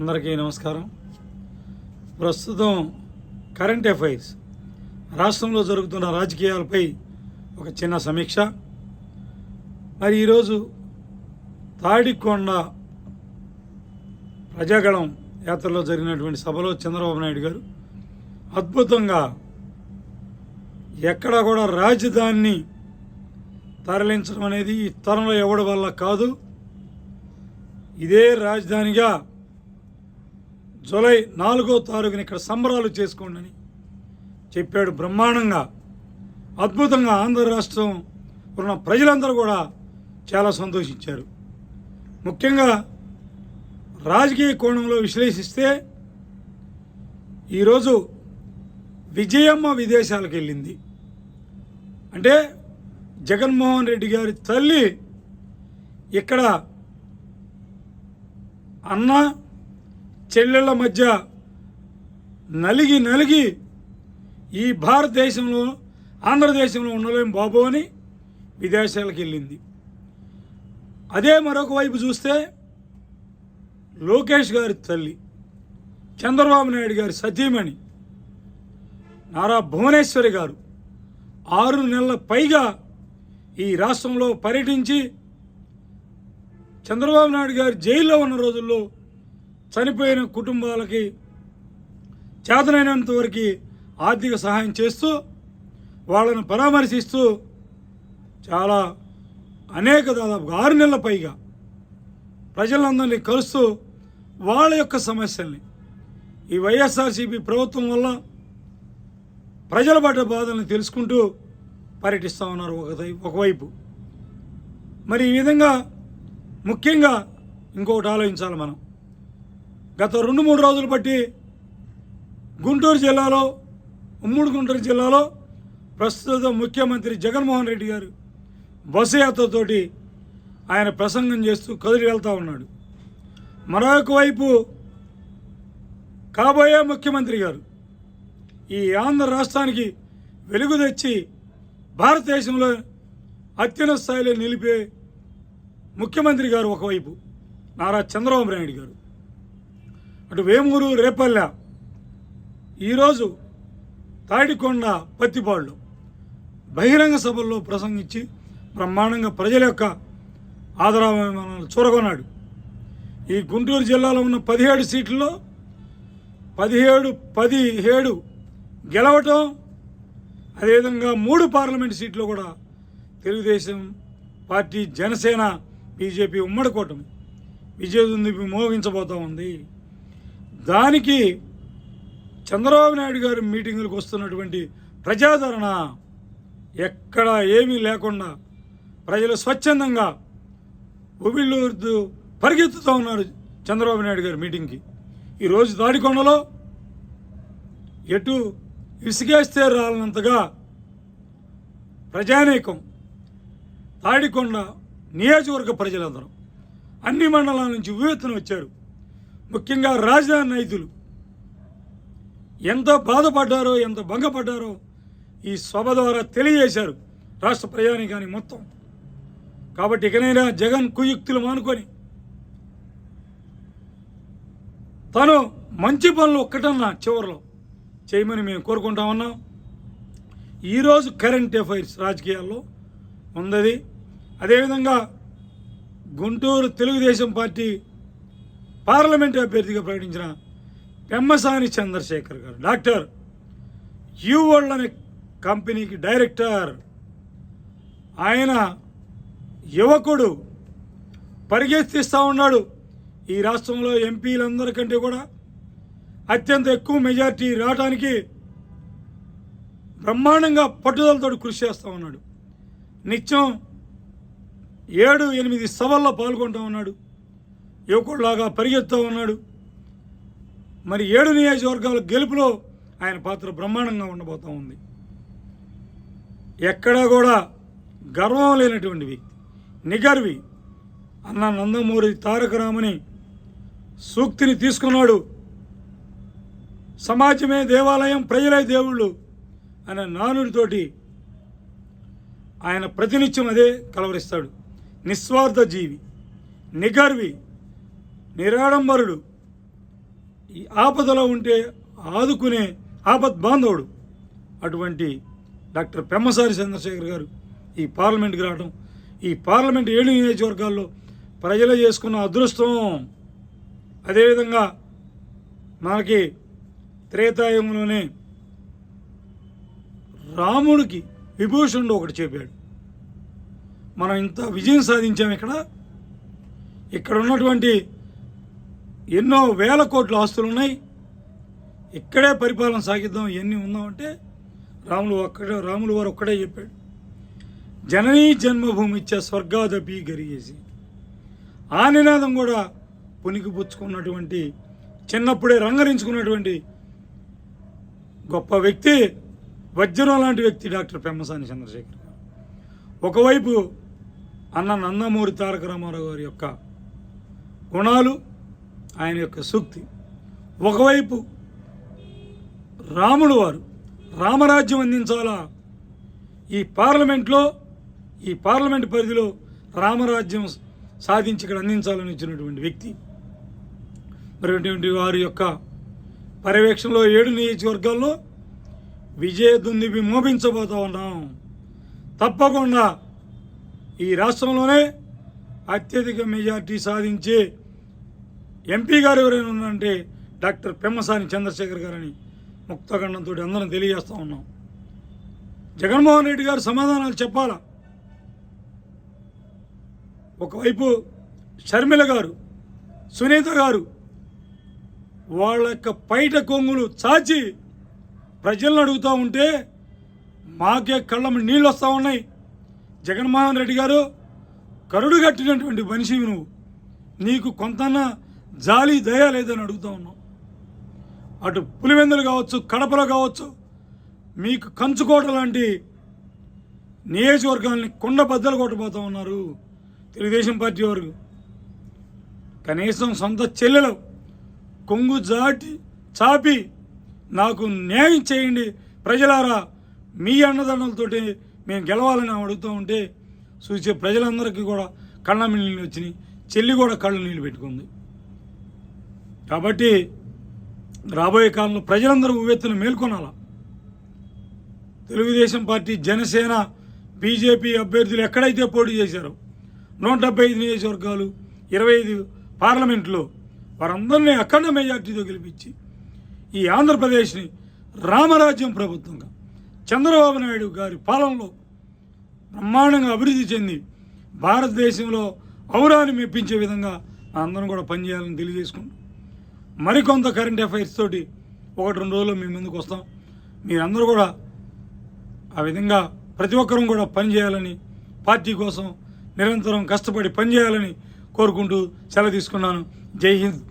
అందరికీ నమస్కారం. ప్రస్తుతం కరెంట్ అఫైర్స్ రాష్ట్రంలో జరుగుతున్న రాజకీయాలపై ఒక చిన్న సమీక్ష. మరి ఈరోజు తాడికొండ ప్రజాగళం యాత్రలో జరిగినటువంటి సభలో చంద్రబాబు నాయుడు గారు అద్భుతంగా ఎక్కడా కూడా రాజధానిని తరలించడం అనేది ఈ తరంలో ఎవడి వల్ల కాదు. ఇదే రాజధానిగా జూలై నాలుగో తారీఖున ఇక్కడ సంబరాలు చేసుకోండి అని చెప్పాడు బ్రహ్మాండంగా అద్భుతంగా ఆంధ్ర రాష్ట్రం ఉన్న ప్రజలందరూ కూడా చాలా సంతోషించారు. ముఖ్యంగా రాజకీయ కోణంలో విశ్లేషిస్తే ఈరోజు విజయమ్మ విదేశాలకు వెళ్ళింది. అంటే జగన్మోహన్ రెడ్డి గారి తల్లి ఇక్కడ అన్న చెల్లెళ్ళ మధ్య నలిగి నలిగి ఈ భారతదేశంలో ఆంధ్రదేశంలో ఉండలేం బాబు అని విదేశాలకు వెళ్ళింది. అదే మరొక వైపు చూస్తే లోకేష్ గారి తల్లి చంద్రబాబు నాయుడు గారి సతీమణి నారా భువనేశ్వరి గారు ఆరు నెలల పైగా ఈ రాష్ట్రంలో పర్యటించి చంద్రబాబు నాయుడు గారు జైల్లో ఉన్న రోజుల్లో చనిపోయిన కుటుంబాలకి చేతనైనంత వరకు ఆర్థిక సహాయం చేస్తూ వాళ్ళను పరామర్శిస్తూ చాలా అనేక దాదాపు ఆరు నెలల పైగా ప్రజలందరినీ కలుస్తూ వాళ్ళ యొక్క సమస్యల్ని ఈ వైఎస్ఆర్సీపీ ప్రభుత్వం వల్ల ప్రజల పడ్డ బాధల్ని తెలుసుకుంటూ పర్యటిస్తూ ఉన్నారు ఒక ఒకవైపు మరి ఈ విధంగా ముఖ్యంగా ఇంకొకటి ఆలోచించాలి మనం. గత రెండు మూడు రోజులు బట్టి గుంటూరు జిల్లాలో ఉమ్మడి గుంటూరు జిల్లాలో ప్రస్తుత ముఖ్యమంత్రి జగన్మోహన్ రెడ్డి గారు బస్సు యాత్రతోటి ఆయన ప్రసంగం చేస్తూ కదిలి వెళ్తూ ఉన్నాడు. మరొక వైపు కాబోయే ముఖ్యమంత్రి గారు ఈ ఆంధ్ర రాష్ట్రానికి వెలుగు తెచ్చి భారతదేశంలో అత్యున్నత స్థాయిలో నిలిపే ముఖ్యమంత్రి గారు ఒకవైపు నారా చంద్రబాబు నాయుడు గారు. అటు వేమూరు రేపల్లె ఈరోజు తాడికొండ పత్తిపాళ్ళు బహిరంగ సభల్లో ప్రసంగించి బ్రహ్మాండంగా ప్రజల యొక్క ఆదరాభిమానాలు చూరగొన్నాడు. ఈ గుంటూరు జిల్లాలో ఉన్న పదిహేడు సీట్లలో పదిహేడు పదిహేడు గెలవటం అదేవిధంగా మూడు పార్లమెంట్ సీట్లు కూడా తెలుగుదేశం పార్టీ జనసేన బీజేపీ ఉమ్మడి కూటమి. విజయదుంది మోగించబోతూ ఉంది. దానికి చంద్రబాబు నాయుడు గారి మీటింగులకు వస్తున్నటువంటి ప్రజాదరణ ఎక్కడ ఏమీ లేకుండా ప్రజలు స్వచ్ఛందంగా ఉబిళ్ళూరుతూ పరిగెత్తుతూ ఉన్నారు చంద్రబాబు నాయుడు గారి మీటింగ్కి. ఈరోజు దాడికొండలో ఎటు ఇసుకేస్తే రాలనంతగా ప్రజానీకం తాడికొండ నియోజకవర్గ ప్రజలందరూ అన్ని మండలాల నుంచి ఉవ్వెత్తున వచ్చారు. ముఖ్యంగా రాజధాని రైతులు ఎంత బాధపడ్డారో ఎంత భంగపడ్డారో ఈ సభ ద్వారా తెలియజేశారు రాష్ట్ర ప్రజానీకానికి మొత్తం. కాబట్టి ఇకనైనా జగన్ కుయుక్తులు మానుకొని తను మంచి పనులు ఒక్కటన్నా చివరిలో చేయమని మేము కోరుకుంటా ఉన్నాం. ఈరోజు కరెంట్ అఫైర్స్ రాజకీయాల్లో ఉన్నది. అదేవిధంగా గుంటూరు తెలుగుదేశం పార్టీ పార్లమెంట్ అభ్యర్థిగా ప్రకటించిన పెమ్మసాని చంద్రశేఖర్ గారు. డాక్టర్ యూ వరల్డ్ అనే కంపెనీకి డైరెక్టర్. ఆయన యువకుడు పరిగెత్తిస్తూ ఉన్నాడు. ఈ రాష్ట్రంలో ఎంపీలందరికంటే కూడా అత్యంత ఎక్కువ మెజార్టీ రావడానికి బ్రహ్మాండంగా పట్టుదలతో కృషి చేస్తూ ఉన్నాడు. నిత్యం ఏడు ఎనిమిది సభల్లో పాల్గొంటూ ఉన్నాడు. యువకుడిలాగా పరిగెత్తుతూ ఉన్నాడు. మరి ఏడు నియోజకవర్గాల గెలుపులో ఆయన పాత్ర బ్రహ్మాండంగా ఉండబోతూ ఉంది. ఎక్కడా కూడా గర్వం లేనటువంటి వ్యక్తి నిగర్వి అన్న నందమూరి తారక రామని సూక్తిని తీసుకున్నాడు. సమాజమే దేవాలయం ప్రజలే దేవుళ్ళు అనే నానుడితోటి ఆయన ప్రతినిత్యం అదే కలవరిస్తాడు. నిస్వార్థ జీవి నిగర్వి నిరాడంబరుడు. ఈ ఆపదలో ఉంటే ఆదుకునే ఆపద్ బాంధవుడు. అటువంటి డాక్టర్ పెమ్మసారి చంద్రశేఖర్ గారు ఈ పార్లమెంట్కి రావడం ఈ పార్లమెంట్ ఏడు నియోజకవర్గాల్లో ప్రజలు చేసుకున్న అదృష్టం. అదేవిధంగా మనకి త్రేతాయుగంలోనే రాముడికి విభూషణుడు ఒకటి చెప్పాడు. మనం ఇంత విజయం సాధించాం ఇక్కడ. ఇక్కడ ఉన్నటువంటి ఎన్నో వేల కోట్ల ఆస్తులు ఉన్నాయి ఇక్కడే పరిపాలన సాగిద్దాం ఎన్ని ఉందామంటే రాములు ఒక్కడే రాములు వారు ఒక్కడే చెప్పాడు. జననీ జన్మభూమి ఇచ్చే స్వర్గాదపి గరిగేసి. ఆ నినాదం కూడా పునికి పుచ్చుకున్నటువంటి చిన్నప్పుడే రంగరించుకున్నటువంటి గొప్ప వ్యక్తి వజ్రం లాంటి వ్యక్తి డాక్టర్ పెమ్మసాని చంద్రశేఖర్ ఒకవైపు అన్న నందమూరి తారక రామారావు గారి యొక్క గుణాలు ఆయన యొక్క సూక్తి. ఒకవైపు రాముడు వారు రామరాజ్యం అందించాలా? ఈ పార్లమెంట్లో ఈ పార్లమెంట్ పరిధిలో రామరాజ్యం సాధించి ఇక్కడ అందించాలని వచ్చినటువంటి వ్యక్తి. మరి వారి యొక్క పర్యవేక్షణలో ఏడు నియోజకవర్గాల్లో విజయ దుందిపి మోపించబోతా ఉన్నాం. తప్పకుండా ఈ రాష్ట్రంలోనే అత్యధిక మెజార్టీ సాధించే ఎంపీ గారు ఎవరైనా ఉన్నారంటే డాక్టర్ పెమ్మసాని చంద్రశేఖర్ గారని ముక్తఖండంతో అందరం తెలియజేస్తూ ఉన్నాం. జగన్మోహన్ రెడ్డి గారు సమాధానాలు చెప్పాలా? ఒకవైపు షర్మిల గారు సునీత గారు వాళ్ళ యొక్క పైట కొంగులు చాచి ప్రజలను అడుగుతూ ఉంటే మాకే కళ్ళ నీళ్ళు వస్తూ ఉన్నాయి. జగన్మోహన్ రెడ్డి గారు కరుడు కట్టినటువంటి మనిషివి నువ్వు. నీకు కొంతన్నా జాలి దయ లేదని అడుగుతా ఉన్నాం. అటు పులివెందులు కావచ్చు కడపలో కావచ్చు మీకు కంచుకోట లాంటి నియోజకవర్గాల్ని కొండ బద్దలు కొట్టబోతూ ఉన్నారు తెలుగుదేశం పార్టీ వారు. కనీసం సొంత చెల్లెలు కొంగు జాటి చాపి నాకు న్యాయం చేయండి. ప్రజలారా మీ అన్నదండలతోటి మేము గెలవాలని ఆమె అడుగుతూ ఉంటే చూసే ప్రజలందరికీ కూడా కళ్ళ నీళ్ళు వచ్చినాయి. చెల్లి కూడా కళ్ళు నీళ్ళు పెట్టుకుంది. కాబట్టి రాబోయే కాలంలో ప్రజలందరూ ఉవ్వెత్తున మేల్కొనాల? తెలుగుదేశం పార్టీ జనసేన బీజేపీ అభ్యర్థులు ఎక్కడైతే పోటీ చేశారో నూట డెబ్బై ఐదు నియోజకవర్గాలు ఇరవై ఐదు పార్లమెంట్లో వారందరినీ అఖండ మెజార్టీతో గెలిపించి ఈ ఆంధ్రప్రదేశ్ని రామరాజ్యం ప్రభుత్వంగా చంద్రబాబు నాయుడు గారి పాలనలో బ్రహ్మాండంగా అభివృద్ధి చెంది భారతదేశంలో ఔరాన్ని మెప్పించే విధంగా అందరం కూడా పనిచేయాలని తెలియజేసుకుంటాం మరికొంత కరెంట్ అఫైర్స్ తోటి ఒకటి రెండు రోజులు మీ ముందుకు వస్తాం. మీరందరూ కూడా ఆ విధంగా ప్రతి ఒక్కరూ కూడా పనిచేయాలని పార్టీ కోసం నిరంతరం కష్టపడి పనిచేయాలని కోరుకుంటూ సెలవు తీసుకున్నాను. జై హింద్.